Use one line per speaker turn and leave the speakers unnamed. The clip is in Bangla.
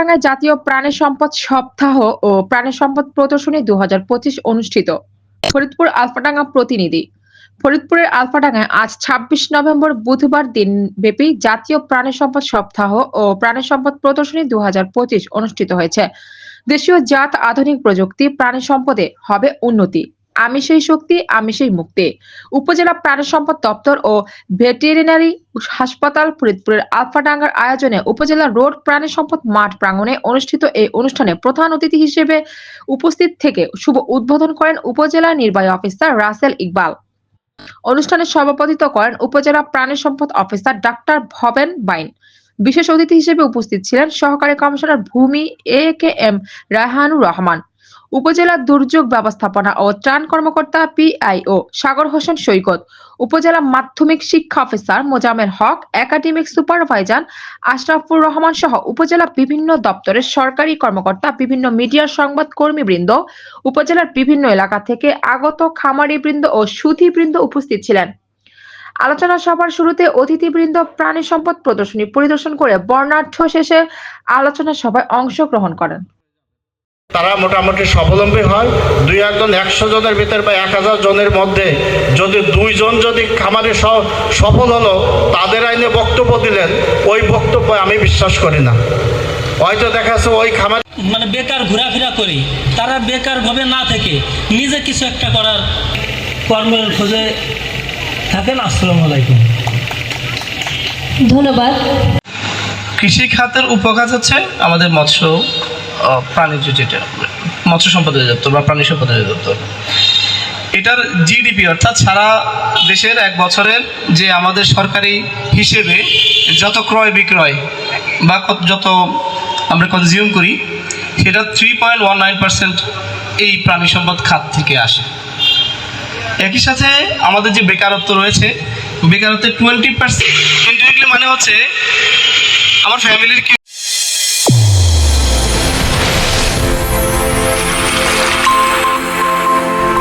আলফাডাঙ্গায় জাতীয় প্রাণী সম্পদ সপ্তাহ ও প্রাণী সম্পদ প্রদর্শনী দুহাজার পঁচিশ অনুষ্ঠিত। ফরিদপুর আলফাডাঙ্গা প্রতিনিধি। ফরিদপুরের আলফাডাঙ্গায় আজ ছাব্বিশ নভেম্বর বুধবার দিনব্যাপী জাতীয় প্রাণী সম্পদ সপ্তাহ ও প্রাণী সম্পদ প্রদর্শনী দু হাজার পঁচিশ অনুষ্ঠিত হয়েছে। দেশীয় জাত আধুনিক প্রযুক্তি প্রাণী সম্পদে হবে উন্নতি। আমি সেই শক্তি, আমি সেই মুক্তি। উপজেলা প্রাণী সম্পদ দপ্তর ও ভেটেরিনারি হাসপাতাল ফরিদপুরের আলফাডাঙ্গার আয়োজনে উপজেলা রোড প্রাণী সম্পদ মাঠ প্রাঙ্গণে অনুষ্ঠিত এই অনুষ্ঠানে প্রধান অতিথি হিসেবে উপস্থিত থেকে শুভ উদ্বোধন করেন উপজেলা নির্বাহী অফিসার রাসেল ইকবাল। অনুষ্ঠানে সভাপতিত্ব করেন উপজেলা প্রাণী সম্পদ অফিসার ডাক্তার ভবেন বাইন। বিশেষ অতিথি হিসেবে উপস্থিত ছিলেন সহকারী কমিশনার ভূমি এ কে এম রায়হানুর রহমান। উপজেলা দুর্যোগ ব্যবস্থাপনা ও ত্রাণ কর্মকর্তা পিআইও সাগর হোসেন সৈকত, উপজেলা মাধ্যমিক শিক্ষা অফিসার মোজামের হক, একাডেমিক সুপারভাইজার আশরাফুর রহমান সহ উপজেলা বিভিন্ন দপ্তরের সরকারি কর্মকর্তা, বিভিন্ন মিডিয়ার সংবাদ কর্মীবৃন্দ, উপজেলার বিভিন্ন এলাকা থেকে আগত খামারিবৃন্দ ও সুধীবৃন্দ উপস্থিত ছিলেন। আলোচনা সভার শুরুতে অতিথিবৃন্দ প্রাণী সম্পদ প্রদর্শনী পরিদর্শন করে বর্ণাঢ্য শেষে আলোচনা সভায় অংশগ্রহণ করেন।
তারা মোটামুটি স্বাবলম্বী হয়। দুই একজন একশো জনের ভিতর বা এক হাজার জনের মধ্যে যদি দুইজন যদি খামারে সফল হলো তাদের আইনে বক্তব্য দিলেন ওই বক্তব্য আমি বিশ্বাস করি না। হয়তো দেখা যাচ্ছে ওই খামার
মানে বেকার ঘোরাফেরা করি তারা বেকারভাবে না থেকে নিজে কিছু একটা করার কর্মের খোঁজে থাকেন। আসসালামু আলাইকুম।
ধন্যবাদ।
কৃষি খাতের উপকাজ হচ্ছে আমাদের মৎস্য প্রাণীজ যেটা, মৎস্য সম্পদ অধিদপ্তর বা প্রাণী সম্পদ অধিদপ্তর, এটার জিডিপি অর্থাৎ সারা দেশের এক বছরের যে আমাদের সরকারি হিসেবে যত ক্রয় বিক্রয় বা যত আমরা কনজিউম করি, সেটা three point one nine percent এই প্রাণী সম্পদ খাত থেকে আসে। একই সাথে আমাদের যে বেকারত্ব রয়েছে বেকারত্বের টোয়েন্টি পার্সেন্ট মানে হচ্ছে আমার ফ্যামিলির